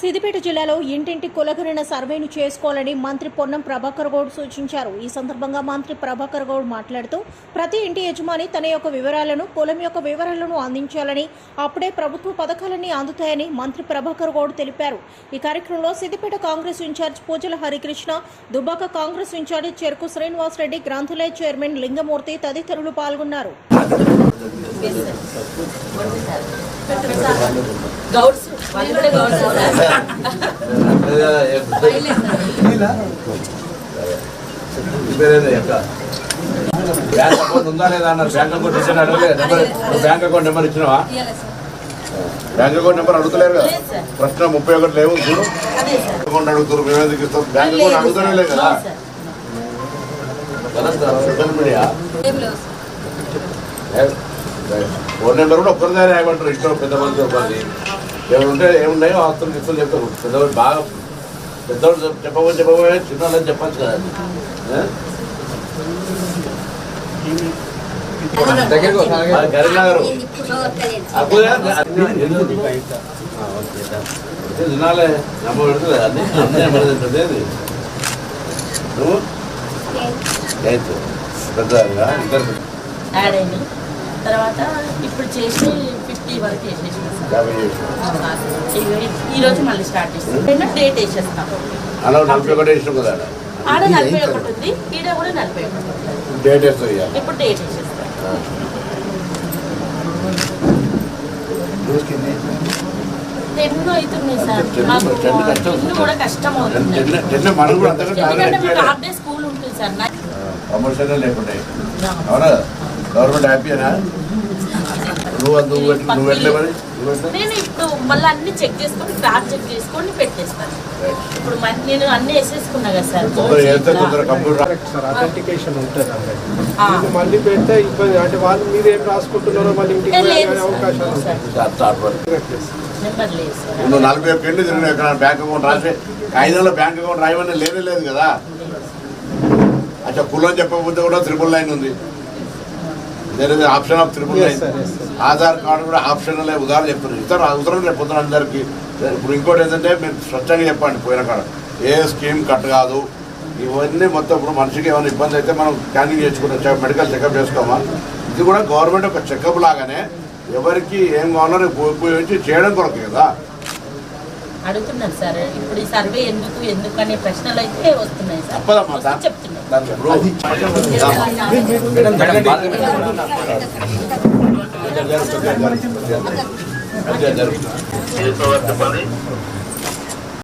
సిద్దిపేట జిల్లాలో ఇంటింటి కులగణన సర్వేను చేసుకోవాలని మంత్రి పొన్నం ప్రభాకర్ గౌడ్ సూచించారు ఈ సందర్భంగా మంత్రి ప్రభాకర్ గౌడ్ మాట్లాడుతూ ప్రతి ఇంటి యజమాని తన యొక్క వివరాలను పొలం యొక్క వివరాలను అందించాలని అప్పుడే ప్రభుత్వ పథకాలన్నీ అందుతాయని మంత్రి ప్రభాకర్ గౌడ్ తెలిపారు ఈ కార్యక్రమంలో సిద్దిపేట కాంగ్రెస్ ఇన్ఛార్జ్ పూజల హరికృష్ణ దుబ్బాక కాంగ్రెస్ ఇన్ఛార్జ్ చెరుకు శ్రీనివాసరెడ్డి గ్రంథాలయ చైర్మన్ లింగమూర్తి తదితరులు పాల్గొన్నారు గౌడ్స్ బ్యాంక్ అకౌంట్ ఉందా లేదా అన్నారు బ్యాంక్ అకౌంట్ ఇచ్చిన అడగలేదు నెంబర్ బ్యాంక్ అకౌంట్ నెంబర్ ఇచ్చినావా బ్యాంక్ అకౌంట్ నెంబర్ అడుగుతలేరు కదా. ప్రశ్న ముప్పై ఒకటి లేవు చూడు అకౌంట్ అడుగుతారు మేము ఎందుకు ఇస్తాం బ్యాంక్ అకౌంట్ అడుగుతూనే లేదు కదా సోషల్ మీడియా. ఫోన్ నెంబర్ కూడా ఒక్కరిదే రాయమంటారు ఇష్టం పెద్ద మంది ఏముంటే ఏమున్నాయో ఆస్తులు గిస్తులు చెప్తారు. పెద్దవాళ్ళు బాగా పెద్దవాళ్ళు చెప్- చెప్పబోయి చెప్పబోయే చిన్న వాళ్ళని చెప్పచ్చు కదా అప్పుడే తినాలే. నమ్మ పెడుతుంది అన్ని? అన్నీ పెడుతుంది. అది నువ్వు? ఎయిత్ పెద్దగా ఇద్దరు తర్వాత ఇప్పుడు చేసి ఫిఫ్టీ వరకు వేసేసిన సార్ యాభై చేసి ఈ- రోజు మళ్ళీ స్టార్ట్ చేస్తాం డేట్ వేసేస్తాం ఆడ నలభై ఒకటి ఉంది ఈడ కూడా నలభై ఒకటి ఇప్పుడు డేట్ వేసేస్తాం. Ten sir. మాకు టెన్ కష్టం. టెన్ కూడా కష్టం అవుతుంది. ఎందుకంటే మాకు హాఫ్ డే స్కూల్ ఉంటుంది సార్. నాకు ప్రమోషన్ అవునా. గవర్నమెంట్ హ్యాపీనా నేను ఇప్పుడు మళ్ళీ అన్ని చెక్ చేసుకొని క్రాస్ చెక్ చేసుకొని పెట్టేస్తాను. ఇప్పుడు మరి నేను అన్ని వేసేసుకున్నా కదా సార్. తొందరగా చేస్తే తొందరగా కంప్యూటర్ కరెక్ట్ సార్ అథెంటికేషన్ ఉంటుంది అందరికి ఆ. ఇది మళ్ళీ పెడితే ఇబ్బంది. అంటే వాళ్ళు మీరు ఏం రాసుకుంటున్నారో మళ్ళీ ఇంటికి నువ్వు నలభై ఒక్క ఏళ్ళు తిరిగిన బ్యాంక్ అకౌంట్ రాసి ఐదేళ్ళ బ్యాంక్ అకౌంట్ రాయమని లేనే లేదు కదా. అచ్చా కులం చెప్పకపోతే కూడా త్రిపుల్ లైన్ ఉంది. There is option of triple sir. Aadhaar card కూడా ఆప్షన్ ఉదాహరణ చెప్తున్నారు. ఇతర అవసరం రేపు పొద్దున అందరికీ. ఇప్పుడు ఇంకోటి ఏంటంటే మీరు స్పష్టంగా చెప్పండి పోయిన కాడ. ఏ స్కీమ్ కట్ కాదు. ఇవన్నీ మొత్తం ఇప్పుడు మనిషికి ఏమైనా ఇబ్బంది అయితే మనం స్కానింగ్ చేసుకుంటాం మెడికల్ చెకప్ చేసుకోమా? ఇది కూడా గవర్నమెంట్ ఒక చెకప్ లాగానే ఎవరికి ఏం కావాలో ఉపయోగించి చేయడం కొరకు కదా. అడుగుతున్నారు సార్. ఇప్పుడు ఈ సర్వే ఎందుకు ఎందుకు అనే ప్రశ్నలు అయితే వస్తున్నాయి సార్. Jadi kembali